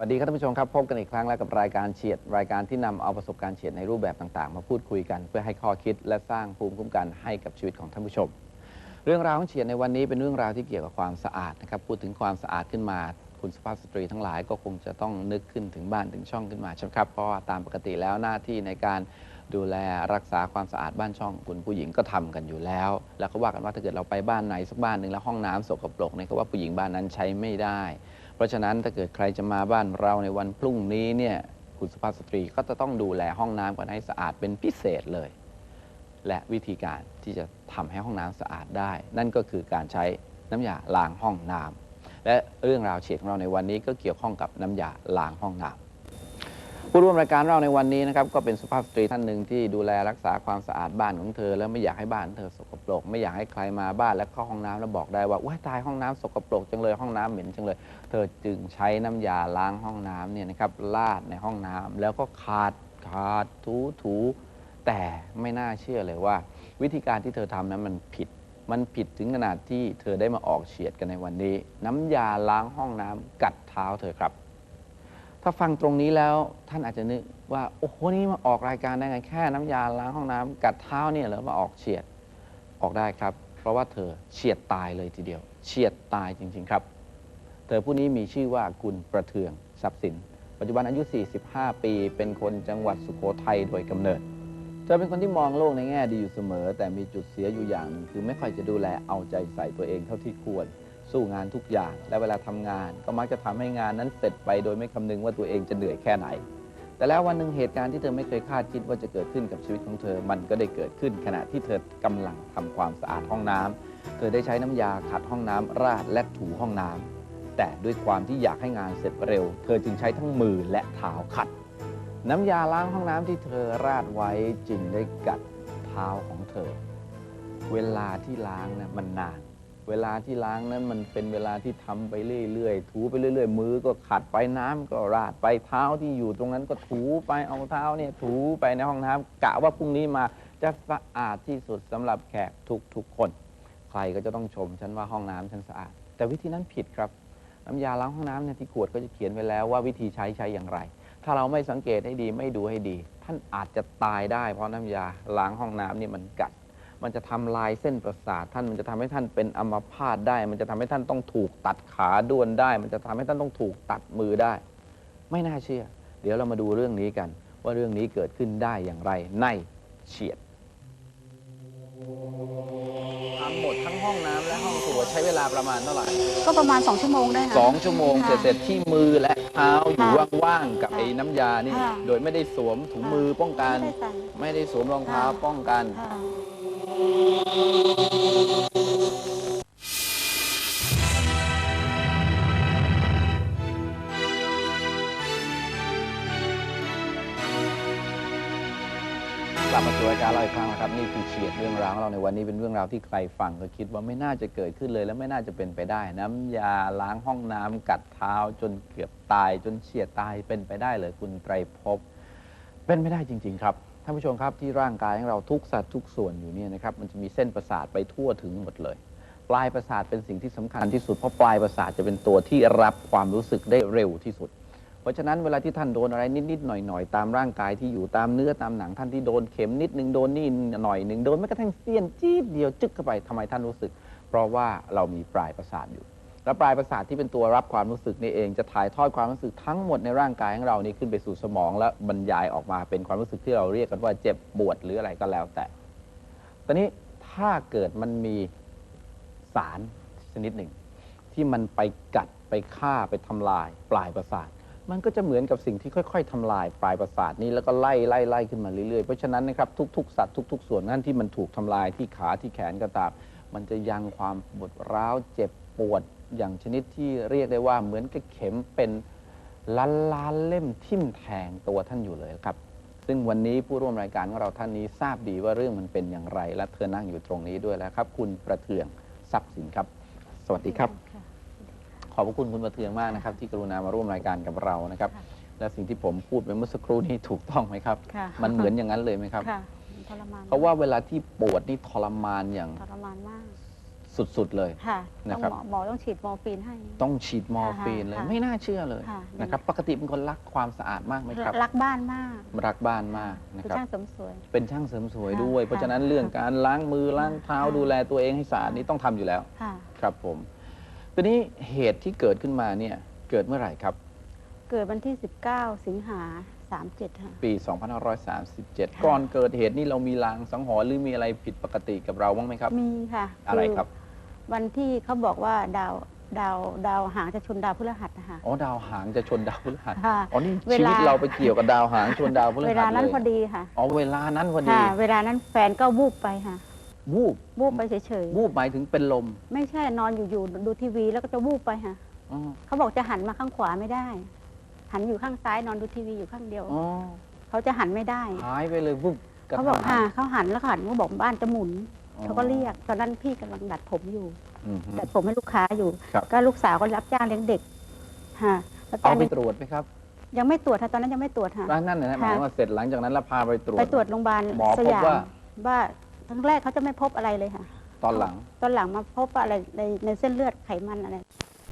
สวัสดีครับท่านผู้ชมครับพบกันอีกครั้งแล้วกับรายการเฉียด รายการที่นำเอาประสบการณ์เฉียดในรูปแบบต่างๆ มาพูดคุยกัน เพื่อให้ข้อคิดและสร้างภูมิคุ้มกันให้กับชีวิตของท่านผู้ชม เรื่องราวของเฉียดในวันนี้เป็นเรื่องราวที่เกี่ยวกับความสะอาดนะครับพูดถึงความสะอาดขึ้นมา คุณสุภาพสตรีทั้งหลายก็คงจะต้องนึกขึ้นถึงบ้านถึงช่องขึ้นมาใช่ไหมครับเพราะว่าตามปกติแล้วหน้าที่ในการดูแลรักษาความสะอาดบ้านช่องคุณผู้หญิงก็ทำกันอยู่แล้ว แล้วก็ว่ากันว่าถ้าเกิดเราไปบ้านไหนสักบ้านหนึ่งแล้วห้องน้ำสกปรกเนี่ยก็ว่าผู้หญิงบ้านนั้นใช้ไม่ได้ ราะฉะนั้นถ้าเกิดใครจะมาบ้านเราในวันพรุ่งนี้เนี่ยคุณสุภาพสตรีก็จะต้องดูแลห้องน้ำกันให้สะอาดเป็นพิเศษเลย และวิธีการที่จะทำให้ห้องน้ำสะอาดได้ นั่นก็คือการใช้น้ำยาล้างห้องน้ำและเรื่องราวเฉียดของเราในวันนี้ก็เกี่ยวข้องกับน้ำยาล้างห้องน้ำ ผู้ร่วมรายการเราในวันนี้นะครับก็เป็นสุภาพสตรีท่านหนึ่งที่ดูแลรักษาความสะอาดบ้านของเธอ แล้วไม่อยากให้บ้านของเธอสกปรก ไม่อยากให้ใครมาบ้านแล้วเข้าห้องน้ำแล้วบอกได้ว่าว้าตายห้องน้ำสกปรกจังเลยห้องน้ำเหม็นจังเลย เธอจึงใช้น้ำยาล้างห้องน้ำเนี่ยนะครับลาดในห้องน้ำแล้วก็ขาดขาดถูถูแต่ไม่น่าเชื่อเลยว่า วิธีการที่เธอทำนั้นมันผิด มันผิดถึงขนาดที่เธอได้มาออกเฉียดกันในวันนี้ น้ำยาล้างห้องน้ำกัดเท้าเธอครับ ถ้าฟังตรงนี้แล้วท่านอาจจะนึกว่า โอ้โหนี่มาออกรายการได้ไงแค่น้ำยาล้างห้องน้ำกัดเท้าเนี่ยเหรอมาออกเฉียดออกได้ครับ เพราะว่าเธอเฉียดตายเลยทีเดียว เฉียดตายจริง ๆ ครับ เธอผู้นี้มีชื่อว่ากุลประเทืองทรัพย์สิน ปัจจุบันอายุ 45 ปี เป็นคนจังหวัดสุโขทัยโดยกำเนิด เธอเป็นคนที่มองโลกในแง่ดีอยู่เสมอ แต่มีจุดเสียอยู่อย่างหนึงคือไม่ค่อยจะดูแลเอาใจใส่ตัวเองเท่าที่ควร สู้งานทุกอย่าง และเวลาทำงาน ก็มักจะทำให้งานนั้นเสร็จไปโดยไม่คำนึงว่าตัวเองจะเหนื่อยแค่ไหน แต่แล้ววันหนึ่งเหตุการณ์ที่เธอไม่เคยคาดคิดว่าจะเกิดขึ้นกับชีวิตของเธอ มันก็ได้เกิดขึ้นขณะที่เธอกำลังทำความสะอาดห้องน้ำเธอได้ใช้น้ำยาขัดห้องน้ำราดและถูห้องน้ำแต่ด้วยความที่อยากให้งานเสร็จเร็ว เธอจึงใช้ทั้งมือและเท้าขัด น้ำยาล้างห้องน้ำที่เธอราดไว้จึงได้กัดเท้าของเธอ เวลาที่ล้างนะมันนาน เวลาที่ล้างนั้นมันเป็นเวลาที่ทำไปเรื่อยๆ ถูไปเรื่อย ๆ มือก็ขัดไปน้ำก็ราดไปเท้าที่อยู่ตรงนั้นก็ถูไปเอาเท้าเนี่ยถูไปในห้องน้ำกะว่าพรุ่งนี้มาจะสะอาดที่สุดสำหรับแขกทุกๆคน ใครก็จะต้องชมฉันว่าห้องน้ำฉันสะอาด แต่วิธีนั้นผิดครับน้ำยาล้างห้องน้ำเนี่ยที่ขวดก็จะเขียนไว้แล้วว่าวิธีใช้ใช้อย่างไร ถ้าเราไม่สังเกตให้ดีไม่ดูให้ดี ท่านอาจจะตายได้ เพราะน้ำยาล้างห้องน้ำนี่มันกัด มันจะทำลายเส้นประสาทท่านมันจะทำให้ท่านเป็นอัมพาตได้ มันจะทำให้ท่านต้องถูกตัดขาด้วนได้ มันจะทำให้ท่านต้องถูกตัดมือได้ ไม่น่าเชื่อ เดี๋ยวเรามาดูเรื่องนี้กัน ว่าเรื่องนี้เกิดขึ้นได้อย่างไรในเฉียดทำหมดทั้งห้องน้ำและห้องครัวใช้เวลาประมาณเท่าไหร่ ก็ประมาณ 2 ชั่วโมงได้ค่ะสองชั่วโมงเสค่ะร็จๆที่มือและเท้าอยู่ค่ะว่างๆกับค่ะไอ้น้ำยานี่ค่ะโดยไม่ได้สวมถุงมือป้องกัน ไม่ได้ใส่ไม่ได้สวมรองเท้าค่ะป้องกันค่ะ กลับมาสู่รายการเราอีกครั้งนะครับนี่คือเฉียดเรื่องราวของเราในวันนี้เป็นเรื่องราวที่ใครฟังก็คิดว่าไม่น่าจะเกิดขึ้นเลย และไม่น่าจะเป็นไปได้ น้ำยาล้างห้องน้ำกัดเท้า จนเกือบตาย จนเฉียดตายเป็นไปได้เลยคุณไตรภพเป็นไม่ได้จริง ๆ ครับ ท่านผู้ชมครับที่ร่างกายของเราทุกสัตว์ทุกส่วนอยู่เนี่ยนะครับมันจะมีเส้นประสาทไปทั่วถึงหมดเลย ปลายประสาทเป็นสิ่งที่สำคัญที่สุดเพราะปลายประสาทจะเป็นตัวที่รับความรู้สึกได้เร็วที่สุด เพราะฉะนั้นเวลาที่ท่านโดนอะไรนิดๆหน่อยๆตามร่างกายที่อยู่ตามเนื้อตามหนังท่านที่โดนเข็มนิดนึงโดนนี่หน่อยหนึ่งโดนแม้กระทั่งเสี้ยนจี๊ดเดียวจึ๊กเข้าไปทำไมท่านรู้สึก เพราะว่าเรามีปลายประสาทอยู่ และปลายประสาทที่เป็นตัวรับความรู้สึกนี่เอง จะถ่ายทอดความรู้สึกทั้งหมดในร่างกายของเรานี่ขึ้นไปสู่สมอง และบรรยายออกมาเป็นความรู้สึกที่เราเรียกกันว่าเจ็บปวดหรืออะไรก็แล้วแต่ ตอนนี้ถ้าเกิดมันมีสารชนิดหนึ่ง ที่มันไปกัดไปฆ่าไปทำลาย ปลายประสาท มันก็จะเหมือนกับสิ่งที่ค่อย ๆทำลาย ปลายประสาทนี้แล้วก็ไล่ไล่ไล่ขึ้นมาเรื่อยๆ เพราะฉะนั้นนะครับทุกๆ สัตว์ทุก ๆ ส่วนนั่นที่มันถูกทำลายที่ขาที่แขนก็ตาม มันจะยังความปวดร้าวเจ็บปวด อย่างชนิดที่เรียกได้ว่าเหมือนกับเข็มเป็นล้านล้านๆเล่มทิ่มแทงตัวท่านอยู่เลยครับ ซึ่งวันนี้ผู้ร่วมรายการของเราท่านนี้ทราบดีว่าเรื่องมันเป็นอย่างไร และเธอนั่งอยู่ตรงนี้ด้วยแล้วครับ คุณประเทืองทรัพย์สินครับ สวัสดีครับค่ะขอบพระคุณคุณประเทืองมากนะครับ ที่กรุณามาร่วมรายการกับเรานะครับค่ะและสิ่งที่ผมพูดไปเมื่อสักครู่นี้ถูกต้องไหมครับ ค่ะ มันเหมือนอย่างนั้นเลยไหมครับ ค่ะทรมานเพราะว่าเวลาที่ปวดนี่ทรมานอย่าง ทรมานมาก สุดๆเลยค่ะนะต้องครับ หมอหมอต้องฉีดมอร์ฟีนให้ ต้องฉีดมอร์ฟีนเลย ค่ะไม่น่าเชื่อเลยค่ะ นะครับปกติเป็นคนรักความสะอาดมากไหมครับรักบ้านมากรักบ้านมากนะเป็นครับ ช่างเสริมสวย เป็นช่างเสริมสวยค่ะด้วยค่ะเพราะฉะนั้นเรื่องการล้างมือล้างเท้าค่ะ ดูแลตัวเองให้สะอาดนี่ต้องทำอยู่แล้วค่ะ ครับผมทีนี้เหตุที่เกิดขึ้นมาเนี่ยเกิดเมื่อไหร่ครับ เกิดวันที่ 19 สิงหา37ค่ะ ปี 2537 ก่อนเกิดเหตุนี่เรามีลางสังหรณ์หรือมีอะไรผิดปกติกับเราบ้างไหมครับ มีค่ะอะไรครับ วันที่เขาบอกว่าดาวดาวดาวหางจะชนดาวพฤหัสนะคะ อ๋อดาวหางจะชนดาวพฤหัสค่ะอ๋อนี่เวชีลา วิตเราไปเกี่ยวกับดาวหางชนดาวพฤหัสเวลานั้นเลยพอดีค่ะอ๋อเวลานั้นพอดีค่ะ เวลานั้นแฟนก็วูบไปค่ะวูบวูบไปเฉยวูบหมายถึงเป็นลมๆไม่ใช่นอนอยู่ๆดูทีวีแล้วก็จะวูบไปค่ะอ๋อเขาบอกจะหันมาข้างขวาไม่ได้ หันอยู่ข้างซ้ายนอนดูทีวีอยู่ข้างเดียว อ๋อเขาจะหันไม่ได้ หายไปเลยวูบระเขาบอกทันหัค่ะนเขาหันแล้วเขาหันเขาบอกบ้านจะหมุนอ๋อ เขาก็เรียกตอนนั้นพี่กำลังดัดผมอยู่อืมฮึ ดัดผมให้ลูกค้าอยู่ ครับ ก็ลูกสาวก็รับจ้างเลี้ยงเด็กค่ะรับเอาจ้างไปเลี้ยงตรวจไหมครับยังไม่ตรวจค่ะตอนนั้นยังไม่ตรวจค่ะ ร้านนั่นนะหมายถึงว่าเสร็จหลังจากนั้นแล้วพาไปตรวจ ไปตรวจโรงพยาบาลหมอสพบยามว่า ว่าครั้งแรกเขาจะไม่พบอะไรเลยค่ะ ตอนหลัง ตอนหลังมาพบอะไรในในเส้นเลือดไขมันอะไร